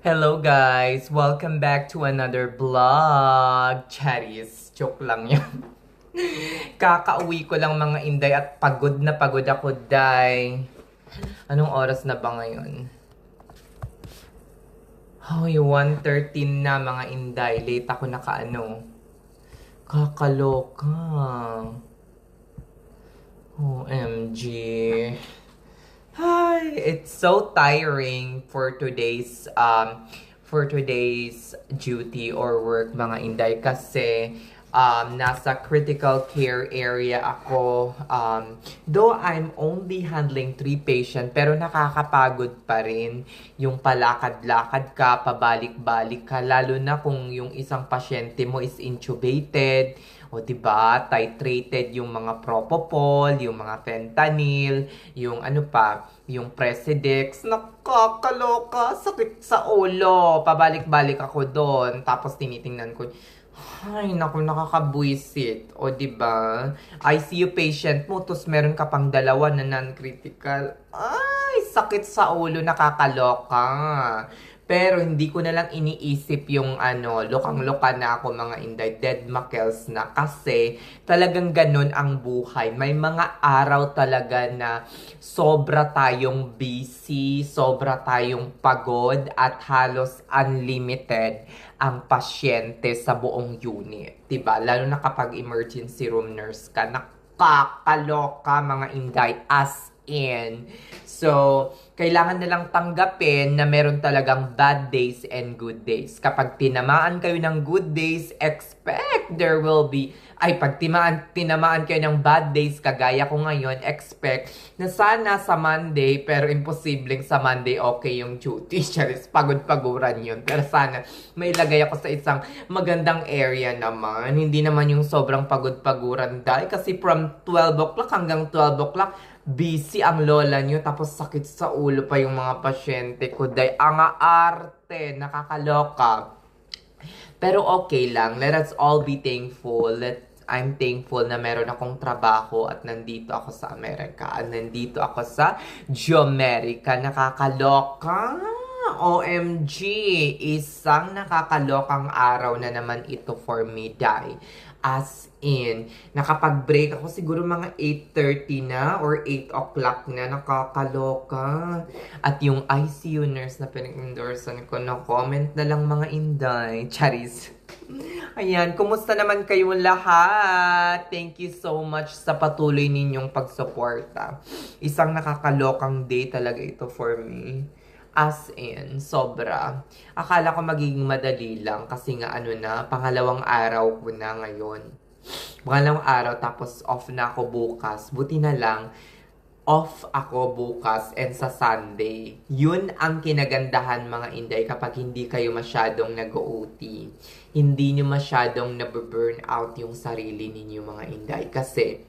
Hello guys! Welcome back to another vlog! Charis, joke lang yan. Kakauwi ko lang mga inday at pagod na pagod ako, day. Anong oras na ba ngayon? Hoy, 1.13 na mga inday. Late ako nakaano. Kakaloka. OMG. Hi, it's so tiring for today's um for today's duty or work mga inday kasi um, nasa critical care area ako. Um, though I'm only handling three patient, pero nakakapagod pa rin yung palakad-lakad ka, pabalik-balik ka, lalo na kung yung isang pasyente mo is intubated, o diba, titrated yung mga propofol, yung mga fentanyl, yung ano pa, yung Presidex. Nakakaloka, sakit sa ulo. Pabalik-balik ako doon. Tapos tinitingnan ko, ay, naku, nakakabwisit. O, di ba? ICU patient mo, tapos meron ka pang dalawa na non-critical. Ay, sakit sa ulo, nakakaloka. Pero hindi ko na lang iniisip yung ano, lokang-loka na ako mga inday, dead makels na. Kasi talagang ganun ang buhay. May mga araw talaga na sobra tayong busy, sobra tayong pagod, at halos unlimited ang pasyente sa buong unit. 'di ba Lalo na kapag emergency room nurse ka, nakakaloka mga inday as in. So, kailangan nilang tanggapin na meron talagang bad days and good days. Kapag tinamaan kayo ng good days, expect there will be ay pag timaan, tinamaan kayo ng bad days kagaya ko ngayon, expect na sana sa Monday, pero imposibleng sa Monday okay yung duty. Charis, pagod-paguran yun. Pero sana may lagay ako sa isang magandang area naman. Hindi naman yung sobrang pagod-paguran dahil kasi from 12 o'clock hanggang 12 o'clock, busy ang lola nyo, tapos sakit sa ulo pa yung mga pasyente ko. Dahil ang arte, nakakaloka. Pero okay lang. Let us all be thankful. Let I'm thankful na meron akong trabaho at nandito ako sa Amerika. At nandito ako sa Geomerica. Nakakaloka! OMG! Isang nakakalokang araw na naman ito for me, Dai. As in, nakapag-break ako siguro mga 8.30 na or 8 o'clock na, nakakaloka. At yung ICU nurse na pinag-endorsan ko, na comment na lang mga inday. Charis. Ayan, kumusta naman kayo lahat? Thank you so much sa patuloy ninyong pagsuporta. Isang nakakalokang day talaga ito for me. As in, sobra. Akala ko magiging madali lang kasi nga ano na, pangalawang araw ko na ngayon. Pangalawang araw tapos off na ako bukas. Buti na lang, off ako bukas and sa Sunday. Yun ang kinagandahan mga Inday kapag hindi kayo masyadong nag-OT. Hindi nyo masyadong nababurn out yung sarili ninyo mga Inday. Kasi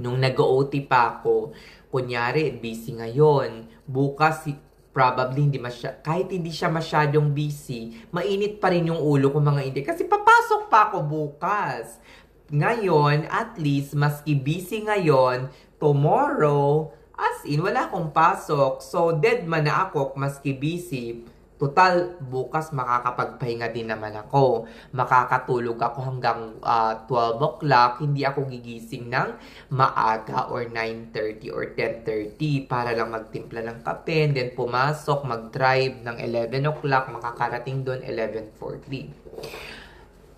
nung nag-OT pa ako, kunyari busy ngayon, bukas probably hindi masya, kahit hindi siya masyadong busy, mainit pa rin yung ulo ko mga Inday. Kasi papasok pa ako bukas. Ngayon, at least, maski busy ngayon, tomorrow, as in, wala akong pasok. So, dead man na ako, maski busy. Total, bukas makakapagpahinga din naman ako. Makakatulog ako hanggang uh, 12 o'clock. Hindi ako gigising ng maaga or 9.30 or 10.30 para lang magtimpla ng kape. And then pumasok, mag-drive ng 11 o'clock. Makakarating doon 11.40.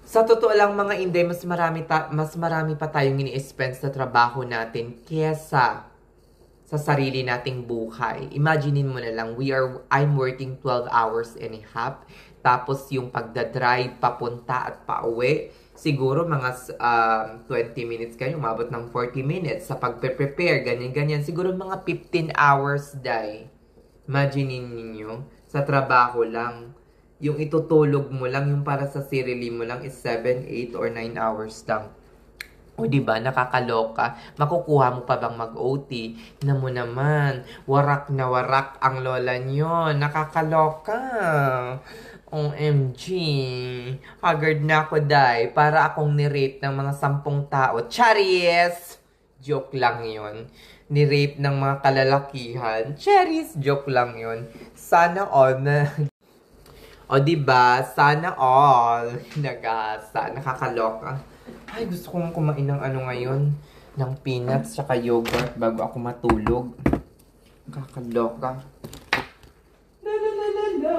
Sa totoo lang mga inday, mas marami, ta- mas marami pa tayong ini-spend sa trabaho natin kesa sa sarili nating buhay. Imaginein mo na lang, we are, I'm working 12 hours and a half. Tapos yung pagdadrive papunta at pauwi, siguro mga um, 20 minutes kayo, umabot ng 40 minutes sa pagpe-prepare, ganyan-ganyan. Siguro mga 15 hours, day. Imaginein niyo sa trabaho lang. Yung itutulog mo lang, yung para sa sarili mo lang is 7, 8, or 9 hours lang. O di ba nakakaloka? Makukuha mo pa bang mag-OT? Na mo naman, warak na warak ang lola nyo. Nakakaloka. OMG. Haggard na ako, day. Para akong nirate ng mga sampung tao. Charis! Joke lang yon Nirape ng mga kalalakihan. Charis! Joke lang yon Sana all na O di ba Sana all. Nagasa. Nakakaloka. Ay, gusto kong kumain ng ano ngayon. Ng peanuts tsaka yogurt bago ako matulog. Nakakaloka. La la la la la.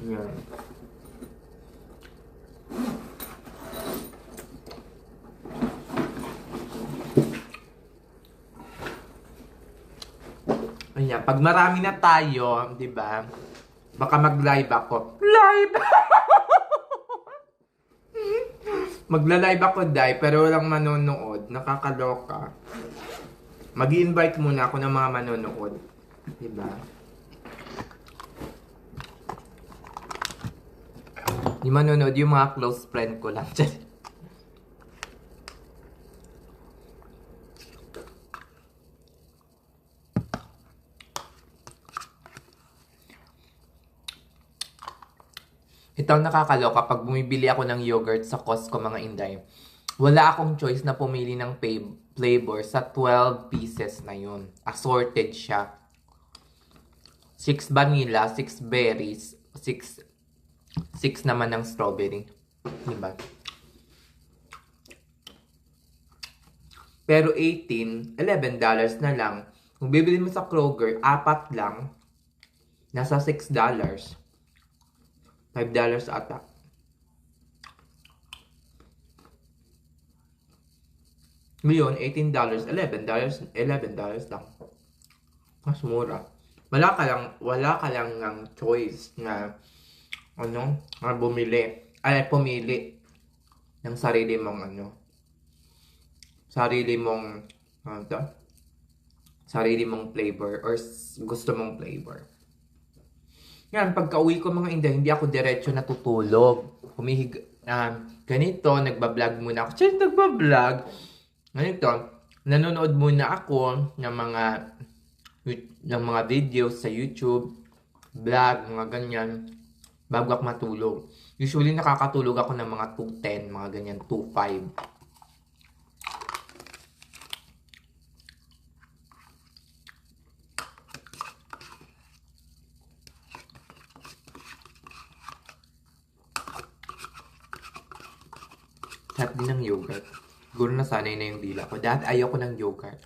Yan. Ayan, pag marami na tayo, di ba? Baka mag-live ako. Live! Magla-live ako, Dai, pero walang manonood. Nakakaloka. mag invite muna ako ng mga manonood. Di ba? Yung manonood, yung mga close friend ko lang dyan. Ito ang nakakaloka pag bumibili ako ng yogurt sa Costco mga Inday. Wala akong choice na pumili ng flavor sa 12 pieces na yun. Assorted siya. 6 vanilla, 6 berries, 6 6 naman ng strawberry. Diba? Pero 18, 11 dollars na lang. Kung bibili mo sa Kroger, apat lang. Nasa 6 dollars. 5 dollars ata. Ngayon, 18 dollars, 11 dollars, 11 dollars lang. Mas mura. Wala ka lang, wala ka lang ng choice na ano, na bumili. Ay, pumili ng sarili mong ano, sarili mong, ano to? Sarili mong flavor or gusto mong flavor. Yan, pagka uwi ko mga inday, hindi ako diretso natutulog. Humihig, um, ganito, nagbablog muna ako. Siya, nagbablog. Ganito, nanonood muna ako ng mga ng mga videos sa YouTube, vlog, mga ganyan, bago ako matulog. Usually, nakakatulog ako ng mga 2.10, mga ganyan, 2.5. Sarap din ng yogurt. Siguro nasanay na yung dila ko. Dati ayoko ng yogurt.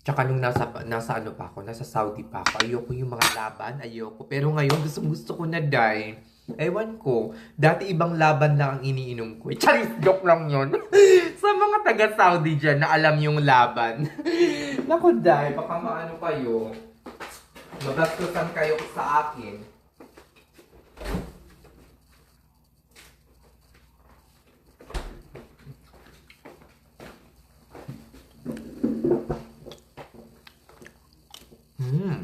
Tsaka nung nasa, nasa ano pa ako, nasa Saudi pa ako, ayoko yung mga laban, ayoko. Pero ngayon, gusto gusto ko na, Day. Ewan ko, dati ibang laban lang ang iniinom ko. Charis, joke lang yun. Sa mga taga-Saudi dyan na alam yung laban. Naku, Day, baka maano kayo. Mabastusan kayo sa akin. Hmm.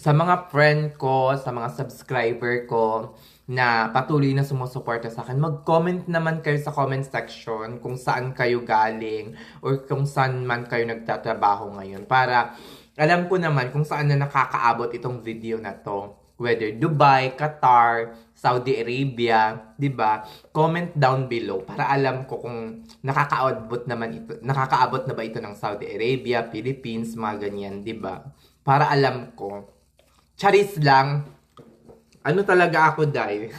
Sa mga friend ko, sa mga subscriber ko na patuloy na sumusuporta sa akin, mag-comment naman kayo sa comment section kung saan kayo galing or kung saan man kayo nagtatrabaho ngayon para alam ko naman kung saan na nakakaabot itong video na to whether Dubai, Qatar, Saudi Arabia, 'di ba? Comment down below para alam ko kung nakakaabot naman ito, nakakaabot na ba ito ng Saudi Arabia, Philippines, mga ganyan, 'di ba? Para alam ko. Charis lang. Ano talaga ako, Day?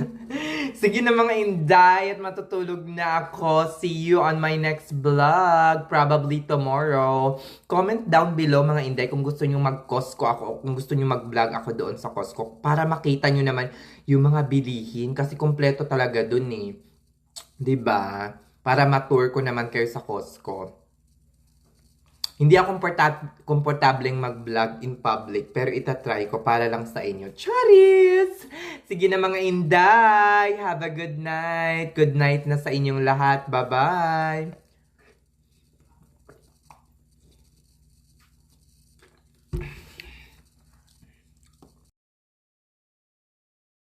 Sige na mga inday at matutulog na ako. See you on my next vlog. Probably tomorrow. Comment down below mga inday kung gusto nyo mag-Costco ako o kung gusto nyo mag-vlog ako doon sa Costco para makita nyo naman yung mga bilihin kasi kompleto talaga doon eh. ba? Para ma-tour ko naman kayo sa Costco. Hindi ako komporta- komportableng mag-vlog in public, pero itatry ko para lang sa inyo. Charis! Sige na mga inday! Have a good night! Good night na sa inyong lahat. Bye-bye!